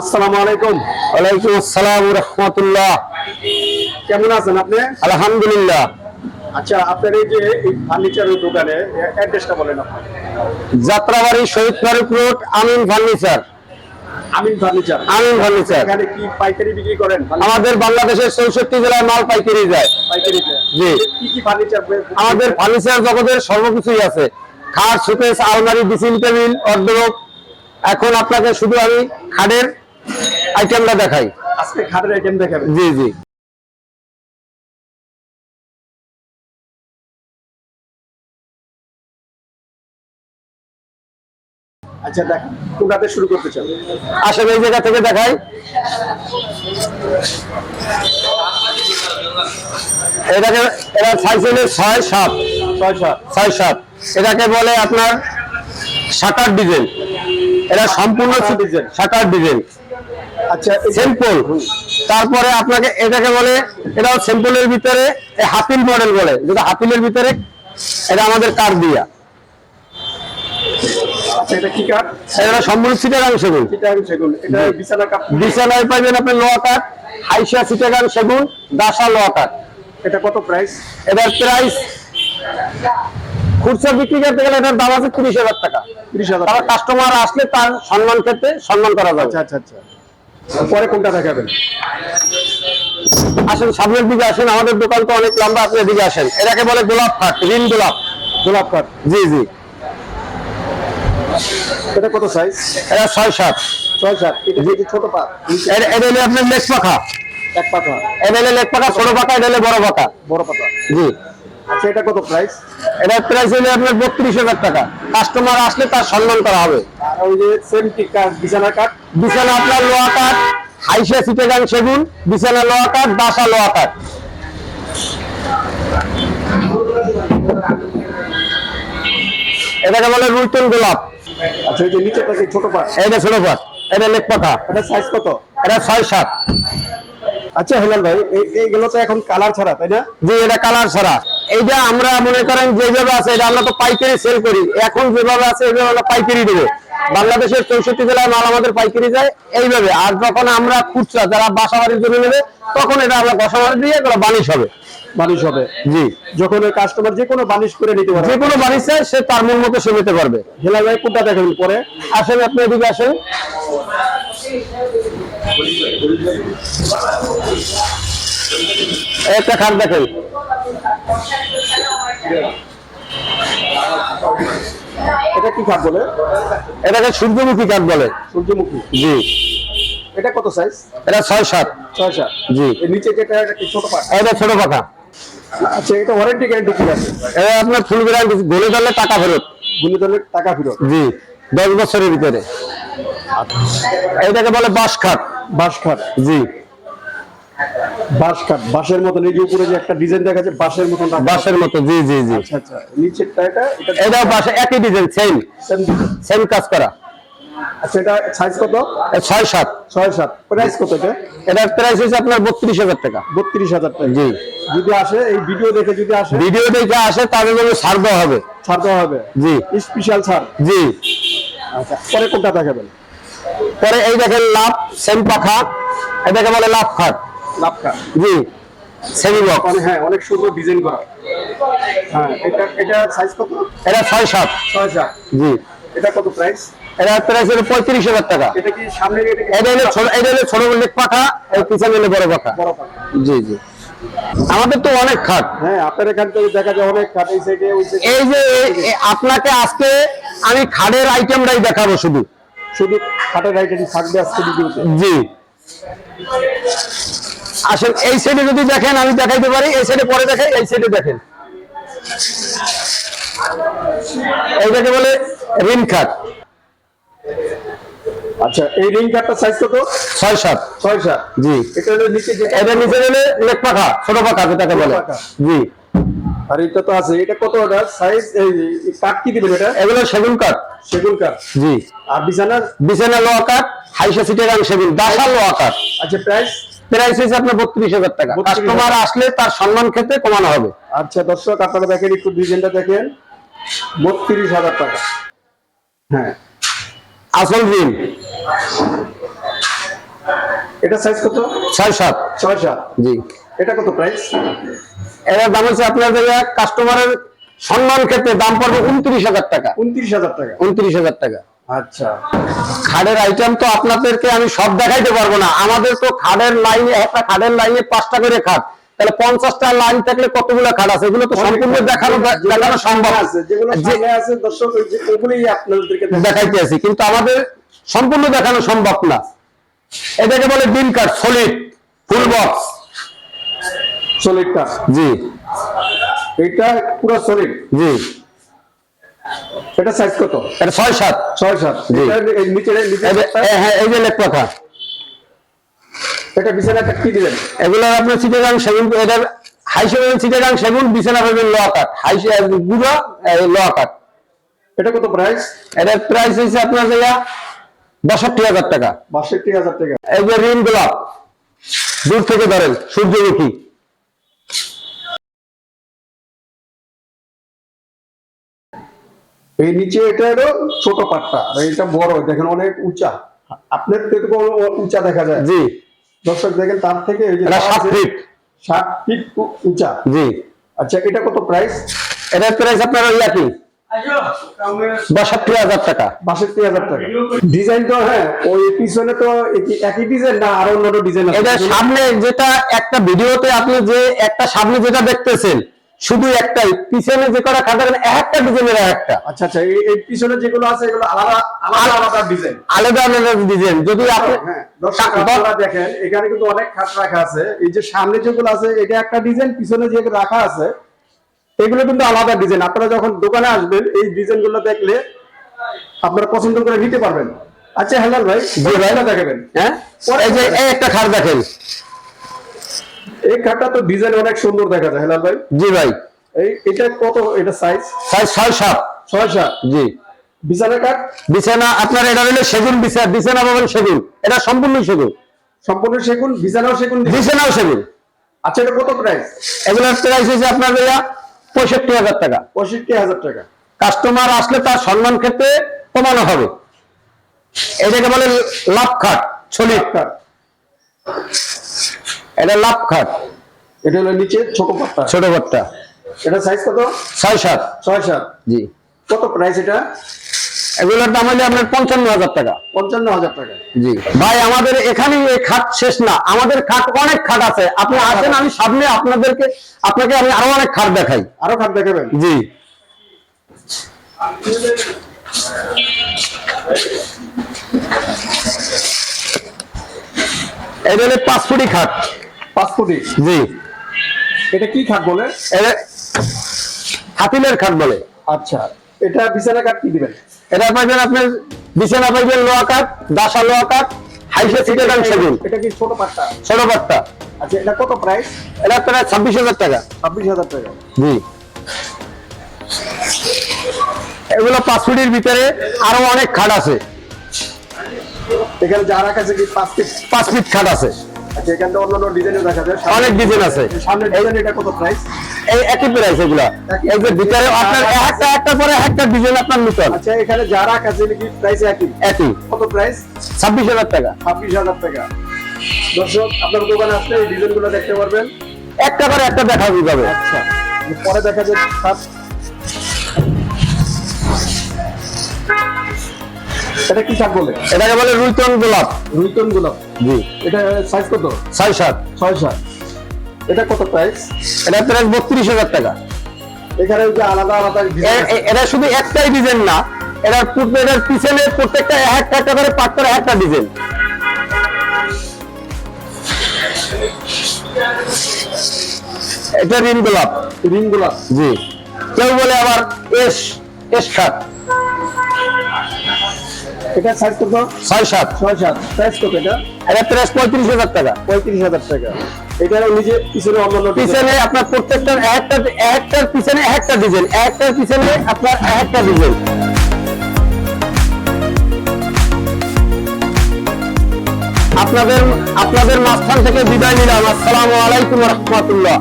আসসালামু আলাইকুম। ওয়ালাইকুম আসসালাম রহমতুল্লাহ। কেমন আছেন আপনি? আলহামদুলিল্লাহ। আচ্ছা আপনার এই যে ফার্নিচারের দোকানে অ্যাড্রেসটা বলেন আপনি। Jatrabari Shahid Faruk road Amin furniture. Amin furniture. Amin furniture. এখানে কি পাইকারি বিক্রি করেন? আমাদের বাংলাদেশের চৌষট্টি জেলায় মাল পাইকারি যায়। জি। কি কি ফার্নিচার আমাদের ফার্নিচার জগতের সর্বকিছুই আছে। খাট শোকেস আলমারি ড্রেসিং টেবিল এখন আপনাকে শুধু আমি খাটের আইটেমটা দেখাই। আজকে খাটের আইটেম দেখাবেন। জি জি। আচ্ছা দেখ কোনটাতে শুরু করতে আসেন এই জায়গা থেকে দেখাই। এটাকে সাইজ হলে ছয় সাত। ছয় সাত। ছয় সাত। এটাকে বলে আপনার শাটার ডিজাইন। এটা সম্পূর্ণ শাটার ডিজাইন। আচ্ছা এই সিম্পল তারপরে আপনাকে এটাকে বলে এটাও সিম্পলের ভিতরে হাতিল মডেল বলে। যেটা হাতিলের ভিতরে এটা আমাদের কার দিয়া। আচ্ছা এটা কি কাঠ? এটা সম্পূর্ণ সিটাগাং সেগুন। এটা আমি সেগুন। এটা বিছানা কাঠ বিছানায় পাইবেন আপনি লোয়া কাঠ হাইসা সিটাগাং সেগুন দাসা লোয়া কাঠ। এটা কত প্রাইস এটার প্রাইস খুচরা বিক্রি করতে গেলে এটার দাম আছে তিরিশ হাজার টাকা। তিরিশ হাজার তারা কাস্টমার আসলে তার সম্মান ক্ষেত্রে সম্মান করা যাবে। আচ্ছা আচ্ছা আচ্ছা। পরে কোনটা দেখাবেন? আসেন সামনের দিকে আসেন আমাদের দোকান তো অনেক লম্বা আপনি এদিকে আসেন। এটাকে বলে গোলাপ কাঠ রিন গোলাপ। গোলাপ কাঠ জি জি। এটা কত সাইজ এটা ছয় সাত। ছয় সাত। এটা ছোট পা এটা হলে আপনার লেক পাখা। এক পাতা এটা হলে লেক পাখা ছোট পাখা এটা হলে বড় পাখা। বড় পাতা জি। আচ্ছা এটা কত প্রাইস এটার প্রাইস হলে আপনার বত্রিশ হাজার টাকা। কাস্টমার আসলে তার সম্মান করা হবে। আর ওই যে সেম কাঠ বিছানা কাঠ বিছানা আপনার লোয়া কাঠ সেগুন বিছানা লোয়া কাঠ বাসা লোয়া কাঠ এটাকে বলে রুইটন গোলাপ। আচ্ছা ওই যে নিচেটা যে ছোট পা এটা ছোট পাট এটা লেক পাখা এটা সাইজ কত? এটা ছয় সাত। আচ্ছা হেলাল ভাই এইগুলো তো এখন কালার ছাড়া তাই না? যে এটা কালার ছাড়া। এইটা আমরা মনে করেন যেভাবে আছে এটা আমরা তো পাইকারি সেল করি। এখন যেভাবে আছে এইভাবে আমরা পাইকারি দেবো। বাংলাদেশের চৌষট্টি জেলায় মাল আমাদের পাইকারি যায় এইভাবে। আর যখন আমরা খুচরা যারা বাসা বাড়ির জন্য নেবে তখন এটা আমরা বাসা বাড়ি দিয়ে এগুলো বানিশ হবে। বানিশ হবে। জি। যখন ওই কাস্টমার যে কোনো বানিশ করে নিতে পারবে। যে কোনো বানিশ চায় সে তার মন মতো সে নিতে পারবে। হেলাল ভাই কোনটা দেখাবেন পরে? আসেন আপনি এদিকে আসেন। একটা খাট দেখেন। এটা কি কাঠ বলে? এটাকে সূর্যমুখী কাঠ বলে। সূর্যমুখী। জি। এটা কত সাইজ এটা ছয় সাত। ছয় সাত। জি। নিচে যেটা ছোট পা এটা ছোট পাখা। আচ্ছা এটা ওয়ারেন্টি গ্যারান্টি কি আছে? এটা আপনার ফুল গ্যারান্টি গলে ধরলে টাকা ফেরত। গুণিতলের টাকা ফেরত? জি। দশ বছরের ভিতরে। এটাকে বলে বাঁশ খাট। বাঁশ খাট। জি। বাঁশ কাঠ বাঁশের মতন এই যে উপরে যে একটা ডিজাইন দেখা যাচ্ছে বাঁশের রাখা। বাঁশের মতো জি জি জি। আচ্ছা আচ্ছা নিচেরটা এটা এটাও বাঁশে একই ডিজাইন সেম। সেম কাজ করা। আচ্ছা এটা সাইজ কত? প্রাইস এটা? এটার প্রাইস হচ্ছে আপনার বত্রিশ হাজার টাকা। বত্রিশ হাজার টাকা। জি। যদি আসে এই ভিডিও দেখে যদি আসে? ভিডিও দেখে আসে তাদের জন্য ছাড় দেওয়া হবে। ছাড় দেওয়া হবে? জি। স্পেশাল ছাড়? জি। আচ্ছা পরে কোনটা দেখাবেন? পরে এই দেখেন লাভ সেম পাখা। এটাকে বলে লাভ খাট লাভ কাঠ জি সেমি মানে হ্যাঁ অনেক সুন্দর ডিজাইন করা। হ্যাঁ এটা এটা সাইজ কত? এটা ছয় সাত। ছয় সাত। জি। এটা কত প্রাইস এটা প্রাইস হলো পঁয়ত্রিশ হাজার টাকা। এটা কি সামনে এটা এটা হলো ছোট এটা হলো ছোট লেক পাখা এর পিছনে হলো বড় পাখা। বড় পাখা। জি জি। আমাদের তো অনেক খাট। হ্যাঁ আপনার এখান থেকে দেখা যায় অনেক কাঠ এই সাইডে ওই সাইডে এই যে আপনাকে আজকে আমি খাটের আইটেমটাই দেখাবো শুধু। শুধু খাটের আইটেম থাকবে আজকে ভিডিওতে জি। আসেন এই সাইডে যদি দেখেন আমি দেখাইতে পারি এই সাইডে পরে দেখাই এই সাইডে দেখেন। এইটাকে বলে রিন খাট আচ্ছা এই রিং কাঠটার সাইজ কত? ছয় সাত। ছয় সাত। জি। এটা হলো নিচে যে এটা নিচে গেলে লেক পাখা ছোট পাখা যেটাকে বলে। জি। আর এটা তো আছে এটা কত ওটা সাইজ এই কাঠ কি দিবেন এটা? এগুলো সেগুন কাঠ সেগুন কাঠ জি। আর বিছানার? বিছানা লোয়া কাঠ হাইসা সিটের গান সেগুন দাসা লোয়া কাঠ আচ্ছা প্রাইস প্রাইস হচ্ছে আপনার বত্রিশ হাজার টাকা। কাস্টমার আসলে তার সম্মান ক্ষেত্রে কমানো হবে। আচ্ছা দর্শক আপনারা দেখেন একটু ডিজাইনটা দেখেন। বত্রিশ হাজার টাকা। হ্যাঁ। আসল ঋণ এটা সাইজ কত? ছয় সাত। ছয় সাত। জি। এটা কত প্রাইস এটার দাম হচ্ছে আপনাদের কাস্টমারের সম্মান ক্ষেত্রে দাম পড়বে উনত্রিশ হাজার টাকা। উনত্রিশ হাজার টাকা। উনত্রিশ হাজার টাকা। আচ্ছা। খাড়ের আইটেম তো আপনাদেরকে আমি সব দেখাইতে পারব না। আমাদের তো খাড়ের লাইনে একটা খাড়ের লাইনে পাঁচটা করে খাট। তাহলে পঞ্চাশটা লাইন থাকলে কতগুলো খাট আছে? এগুলো তো সম্পূর্ণ দেখানো দেখানো সম্ভব। আছে যেগুলো দেখাইতে আছি। কিন্তু আমাদের সম্পূর্ণ দেখানো সম্ভব না। এটাকে বলে বিন কাট সলিড ফুল বক্স সলিডটা জি। এটা পুরো সলিড জি। এটা সাইজ কত? এটা ছয় সাত। ছয় সাত। হ্যাঁ এই যে লেখ এটা বিছানাটা কি দিলেন? এগুলো আপনার চিটাগাং সেগুন এটার হাই চিটাগাং সেগুন বিছানা পাবেন ল হাই গুঁড়ো ল কাট এটা কত প্রাইস এটার প্রাইস হচ্ছে আপনার জায়গা বাষট্টি হাজার টাকা। বাষট্টি হাজার টাকা। এই যে গোলাপ দূর থেকে ধরেন সূর্যমুখী। এই নিচে এটা হলো ছোট পাটটা এটা বড় দেখেন অনেক উঁচা। আপনার থেকে উঁচা দেখা যায়। জি। দর্শক দেখেন তার থেকে সাত ফিট সাত ফিট উঁচা। জি। আচ্ছা এটা কত প্রাইস এটার প্রাইস আপনার ওই বাষট্টি হাজার টাকা। বাষট্টি হাজার টাকা। ডিজাইন তো হ্যাঁ ওই পিছনে তো একই- ডিজাইন না আরও অন্য ডিজাইন এটা সামনে যেটা একটা ভিডিওতে আপনি যে একটা সামনে যেটা দেখতেছেন শুধু একটাই পিছনে যে কটা খাটাবেন একটা ডিজাইনের একটা। আচ্ছা আচ্ছা এই পিছনে যেগুলো আছে এগুলো আলাদা আলাদা আলাদা ডিজাইন। আলাদা আলাদা ডিজাইন। যদি আপনি হ্যাঁ আপনারা দেখেন এখানে কিন্তু অনেক খাট রাখা আছে। এই যে সামনে যেগুলো আছে এটা একটা ডিজাইন পিছনে যে রাখা আছে এগুলো কিন্তু আলাদা ডিজাইন। আপনারা যখন দোকানে আসবেন এই ডিজাইনগুলো দেখলে আপনারা পছন্দ করে নিতে পারবেন। আচ্ছা হেলাল ভাই ভাই। দেখাবেন হ্যাঁ? এই যে এই একটা খাট দেখেন। এই খাটটা তো ডিজাইন অনেক সুন্দর দেখা যায় হেলাল ভাই। জি ভাই। এই এটা কত এটা সাইজ সাইজ ছয় সাত। ছয় সাত? জি। বিছানা কাঠ বিছানা আপনার এটা হলো সেগুন বিছানা বিছানা পাবেন সেগুন। এটা সম্পূর্ণ সেগুন। সম্পূর্ণ সেগুন বিছানাও সেগুন? বিছানাও সেগুন। আচ্ছা এটা কত প্রাইস এগুলোর প্রাইস হচ্ছে আপনার ভাইয়া পঁয়ষট্টি হাজার টাকা। পঁয়ষট্টি হাজার টাকা। কাস্টমার আসলে তার সম্মান ক্ষেত্রে কমানো হবে। এটাকে বলে লাভ খাট ছলিট কাঠ এটা লাভ খাট। এটা হলো নিচে ছোট পাট্টা। ছোট ঘরটা এটা সাইজ কত? ছয় সাত। ছয় সাত। জি। কত প্রাইস এটা? এগুলোর দাম হলে আপনার পঞ্চান্ন হাজার টাকা। পঞ্চান্ন হাজার টাকা। জি। ভাই আমাদের এখানে এই খাট শেষ না। আমাদের খাট অনেক খাট আছে। আপনি আসেন আমি সামনে আপনাদেরকে আপনাকে আমি আরও অনেক খাট দেখাই। আরও খাট দেখাবেন? জি। এটা হলে পাঁচ ফুটি খাট। পাঁচ ফুটি? জি। এটা কি খাট বলে? এটা হাতিলের খাট বলে। আচ্ছা এটা বিছানা কাঠ কি দিবেন? এটা পাইবেন আপনার বিছানা পাইবেন লোয়া কাঠ দাসা লোয়া কাঠ হাইসে সিটে দাম সেগুন। এটা কি ছোট পাট্টা? ছোট পাট্টা। আচ্ছা এটা কত প্রাইস এটা প্রায় ছাব্বিশ হাজার টাকা। ছাব্বিশ হাজার টাকা। জি। এগুলো পাঁচ ফুটির ভিতরে আরও অনেক খাট আছে। এখানে যারা কাছে কি পাঁচ ফিট পাঁচ ফিট খাট আছে। আচ্ছা এখানে অন্যান্য ডিজাইনও দেখা যায়। অনেক ডিজাইন আছে। সামনে ডিজাইন এটা কত প্রাইস এই একই প্রাইস এগুলা। এই যে ভিতরে আপনার একটা একটা পরে একটা ডিজাইন আপনার নিতে আচ্ছা এখানে যারা কাছে কি প্রাইস একই? একই। কত প্রাইস ছাব্বিশ হাজার টাকা। দর্শক আপনার দোকানে আসলে এই ডিজাইনগুলো দেখতে পারবেন। একটা করে একটা দেখা যাবে আচ্ছা পরে দেখা যায় এটা কি শাক বলে? এটাকে বলে রুইতন গোলাপ। রুইতন গোলাপ। জি। এটা সাইজ কত? ছয় সাত। ছয় সাত। এটা কত প্রাইস এটা প্রাইস বত্রিশ হাজার টাকা। এখানে যে আলাদা আলাদা এটা শুধু একটাই ডিজাইন না এটার এটার পিছনে প্রত্যেকটা একটা একটা করে পাট করে একটা ডিজাইন এটা রিন গোলাপ। রিং গোলাপ। জি। কেউ বলে আবার এস এস খাট এটা সাইজ কত? ছয় সাত। ছয় সাত। সাইজ কত এটা? এটা প্রাইস পঁয়ত্রিশ হাজার টাকা। পঁয়ত্রিশ হাজার টাকা। এটা নিজে পিছনে অন্যান্য পিছনে আপনার প্রত্যেকটার একটা একটার পিছনে একটা ডিজাইন একটার পিছনে আপনার একটা ডিজাইন আপনাদের আপনাদের মাঝখান থেকে বিদায় নিলাম। আসসালামু আলাইকুম রহমতুল্লাহ।